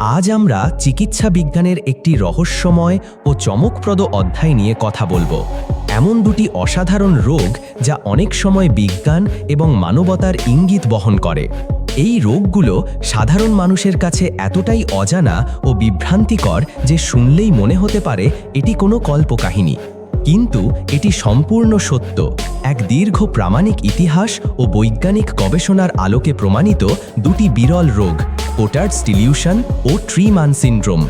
আজ আমরা চিকিৎসা বিজ্ঞানের একটি রহস্যময় ও চমকপ্রদ অধ্যায় নিয়ে কথা বলব। এমন দুটি অসাধারণ রোগ যা অনেক সময় বিজ্ঞান এবং মানবতার ইঙ্গিত বহন করে। এই রোগগুলো সাধারণ মানুষের কাছে এতটাই অজানা ও বিভ্রান্তিকর যে শুনলেই মনে হতে পারে এটি কোনো কল্পকাহিনী। কিন্তু এটি সম্পূর্ণ সত্য। এক দীর্ঘ প্রামাণিক ইতিহাস ও বৈজ্ঞানিক গবেষণার আলোকে প্রমাণিত দুটি বিরল রোগ। কোটার্ডস ডিলিউশন ও ট্রিমান সিনড্রোম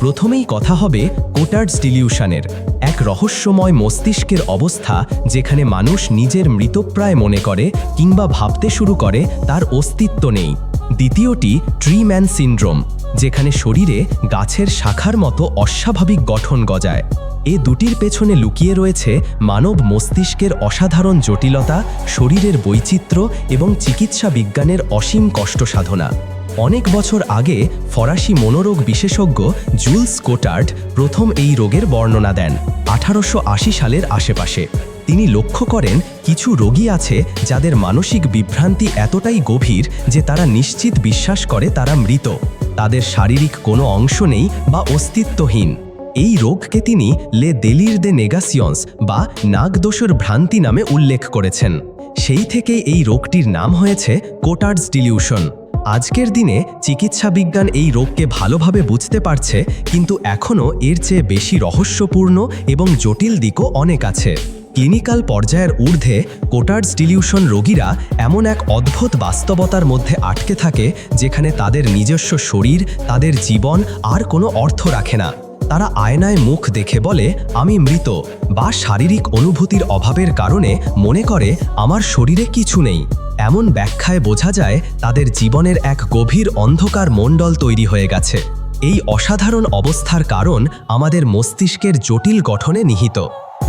প্রথমেই কথা হবে কোটার্ডস ডিলিউশনের এক রহস্যময় মস্তিষ্কের অবস্থা যেখানে মানুষ নিজের মৃতপ্রায় মনে করে কিংবা ভাবতে শুরু করে তার অস্তিত্ব নেই। দ্বিতীয়টি ট্রিম্যান সিনড্রোম যেখানে শরীরে গাছের শাখার মতো অস্বাভাবিক গঠন গজায়। এ দুটির পেছনে লুকিয়ে রয়েছে মানব মস্তিষ্কের অসাধারণ জটিলতা, শরীরের বৈচিত্র্য এবং চিকিৎসা বিজ্ঞানের অসীম কষ্ট সাধনা। অনেক বছর আগে ফরাসি মনোরোগ বিশেষজ্ঞ জুলস কোটার্ড প্রথম এই রোগের বর্ণনা দেন, আঠারোশো আশি সালের আশেপাশে। তিনি লক্ষ্য করেন, কিছু রোগী আছে যাদের মানসিক বিভ্রান্তি এতটাই গভীর যে তারা নিশ্চিত বিশ্বাস করে তারা মৃত। তাদের শারীরিক কোনো অংশ নেই বা অস্তিত্বহীন। এই রোগকে তিনি লে দেলির দে নেগাসিয়ন্স বা নাগদোষর ভ্রান্তি নামে উল্লেখ করেছেন। সেই থেকে এই রোগটির নাম হয়েছে কোটার্স ডিলিউশন। আজকের দিনে চিকিৎসা বিজ্ঞান এই রোগকে ভালোভাবে বুঝতে পারছে, কিন্তু এখনও এর চেয়ে বেশি রহস্যপূর্ণ এবং জটিল দিকও অনেক আছে। ক্লিনিক্যাল পর্যায়ের ঊর্ধ্বে কোটার্স ডিলিউশন রোগীরা এমন এক অদ্ভুত বাস্তবতার মধ্যে আটকে থাকে, যেখানে তাদের নিজস্ব শরীর, তাদের জীবন আর কোনো অর্থ রাখে না। তারা আয়নায় মুখ দেখে বলে, আমি মৃত বা শারীরিক অনুভূতির অভাবের কারণে মনে করে, আমার শরীরে কিছু নেই। এমন ব্যাখ্যায় বোঝা যায় তাদের জীবনের এক গভীর অন্ধকার মণ্ডল তৈরি হয়ে গেছে। এই অসাধারণ অবস্থার কারণ আমাদের মস্তিষ্কের জটিল গঠনে নিহিত।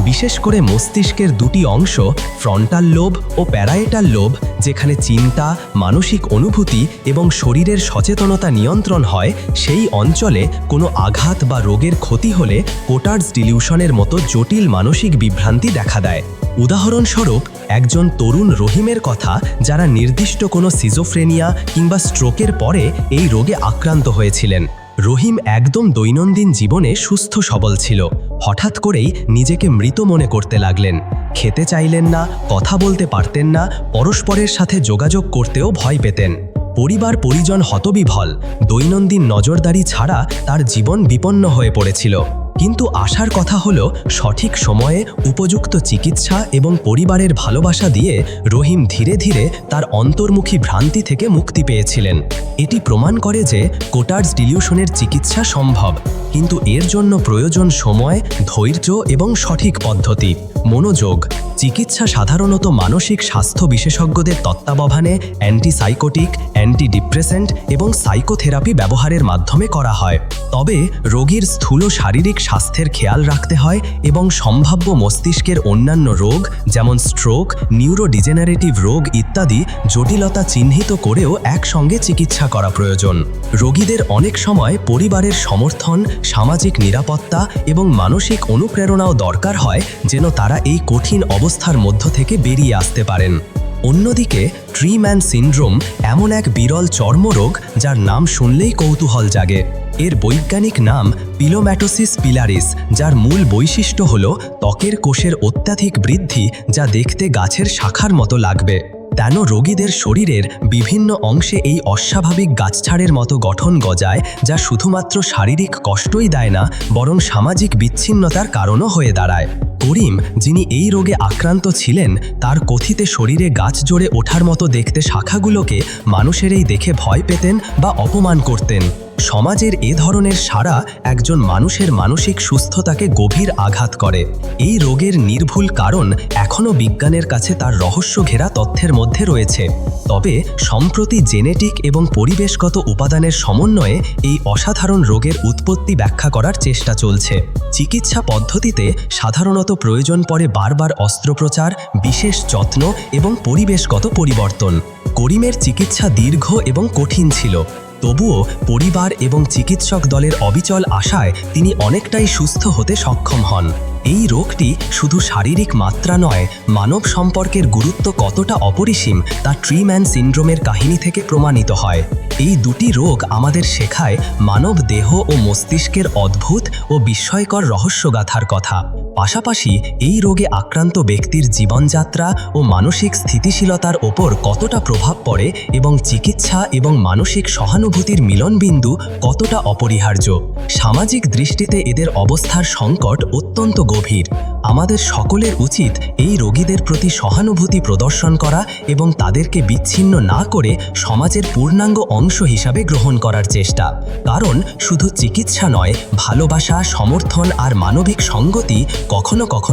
বিশেষ করে মস্তিষ্কের দুটি অংশ, ফ্রন্টাল লোব ও প্যারায়েটাল লোব, যেখানে চিন্তা, মানসিক অনুভূতি এবং শরীরের সচেতনতা নিয়ন্ত্রণ হয়, সেই অঞ্চলে কোনো আঘাত বা রোগের ক্ষতি হলে কোটার্স ডিলিউশনের মতো জটিল মানসিক বিভ্রান্তি দেখা দেয়। উদাহরণস্বরূপ, একজন তরুণ রহিমের কথা যারা নির্দিষ্ট কোনো সিজোফ্রেনিয়া কিংবা স্ট্রোকের পরে এই রোগে আক্রান্ত হয়েছিলেন। রহিম একদম দৈনন্দিন জীবনে সুস্থ সবল ছিল। হঠাৎ করেই নিজেকে মৃত মনে করতে লাগলেন। খেতে চাইলেন না, কথা বলতে পারতেন না, পরস্পরের সাথে যোগাযোগ করতেও ভয় পেতেন। পরিবার পরিজন হতবিভল, দৈনন্দিন নজরদারি ছাড়া তার জীবন বিপন্ন হয়ে পড়েছিল। কিন্তু আশার কথা হলো, সঠিক সময়ে উপযুক্ত চিকিৎসা এবং পরিবারের ভালোবাসা দিয়ে রহিম ধীরে ধীরে তার অন্তর্মুখী ভ্রান্তি থেকে মুক্তি পেয়েছিলেন। এটি প্রমাণ করে যে কোটার্স ডিলিউশনের চিকিৎসা সম্ভব, কিন্তু এর জন্য প্রয়োজন সময়, ধৈর্য এবং সঠিক পদ্ধতি। মনোযোগ, চিকিৎসা সাধারণত মানসিক স্বাস্থ্য বিশেষজ্ঞদের তত্ত্বাবধানে অ্যান্টিসাইকোটিক, অ্যান্টিডিপ্রেসেন্ট এবং সাইকোথেরাপি ব্যবহারের মাধ্যমে করা হয়। তবে রোগীর স্থূল শারীরিক স্বাস্থ্যের খেয়াল রাখতে হয় এবং সম্ভাব্য মস্তিষ্কের অন্যান্য রোগ যেমন স্ট্রোক, নিউরোডিজেনারেটিভ রোগ ইত্যাদি জটিলতা চিহ্নিত করেও একসঙ্গে চিকিৎসা করা প্রয়োজন। রোগীদের অনেক সময় পরিবারের সমর্থন, সামাজিক নিরাপত্তা এবং মানসিক অনুপ্রেরণাও দরকার হয় যেন তারা এই কঠিন অবস্থার মধ্য থেকে বেরিয়ে আসতে পারেন। অন্যদিকে, ট্রিম্যান সিন্ড্রোম এমন এক বিরল চর্মরোগ যার নাম শুনলেই কৌতূহল জাগে। এর বৈজ্ঞানিক নাম পিলোম্যাটোসিস পিলারিস যার মূল বৈশিষ্ট্য হল ত্বকের কোষের অত্যাধিক বৃদ্ধি যা দেখতে গাছের শাখার মতো লাগবে। তেন রোগীদের শরীরের বিভিন্ন অংশে এই অস্বাভাবিক গাছছাড়ের মতো গঠন গজায়, যা শুধুমাত্র শারীরিক কষ্টই দেয় না, বরং সামাজিক বিচ্ছিন্নতার কারণও হয়ে দাঁড়ায়। করিম, যিনি এই রোগে আক্রান্ত ছিলেন, তার কথিতে শরীরে গাছ জোড়ে ওঠার মতো দেখতে শাখাগুলোকে মানুষের এই দেখে ভয় পেতেন বা অপমান করতেন। সমাজের এ ধরনের সারা একজন মানুষের মানসিক সুস্থতাকে গভীর আঘাত করে। এই রোগের নির্ভুল কারণ এখনও বিজ্ঞানের কাছে তার রহস্য ঘেরা তথ্যের মধ্যে রয়েছে। তবে সম্প্রতি জেনেটিক এবং পরিবেশগত উপাদানের সমন্বয়ে এই অসাধারণ রোগের উৎপত্তি ব্যাখ্যা করার চেষ্টা চলছে। চিকিৎসা পদ্ধতিতে সাধারণত প্রয়োজন পড়ে বারবার অস্ত্রোপচার, বিশেষ যত্ন এবং পরিবেশগত পরিবর্তন। করিমের চিকিৎসা দীর্ঘ এবং কঠিন ছিল। তবুও পরিবার এবং চিকিৎসক দলের অবিচল আশায় তিনি অনেকটাই সুস্থ হতে সক্ষম হন। এই রোগটি শুধু শারীরিক মাত্রা নয়, মানব সম্পর্কের গুরুত্ব কতটা অপরিসীম তা ট্রিম্যান সিন্ড্রোমের কাহিনী থেকে প্রমাণিত হয়। এই দুটি রোগ আমাদের শেখায় মানব দেহ ও মস্তিষ্কের অদ্ভুত ও বিস্ময়কর রহস্যগাথার কথা। পাশাপাশি এই রোগে আক্রান্ত ব্যক্তির জীবনযাত্রা ও মানসিক স্থিতিশীলতার ওপর কতটা প্রভাব পড়ে এবং চিকিৎসা এবং মানসিক সহানুভূতির মিলনবিন্দু কতটা অপরিহার্য? সামাজিক দৃষ্টিতে এদের অবস্থার সংকট অত্যন্ত গভীর। আমাদের সকলের উচিত এই রোগীদের প্রতি সহানুভূতি প্রদর্শন করা এবং তাদেরকে বিচ্ছিন্ন না করে সমাজের পূর্ণাঙ্গ অংশ হিসাবে গ্রহণ করার চেষ্টা। কারণ, শুধু চিকিৎসা নয়, ভালোবাসা, সমর্থন আর মানবিক সঙ্গতি কখনো কখনো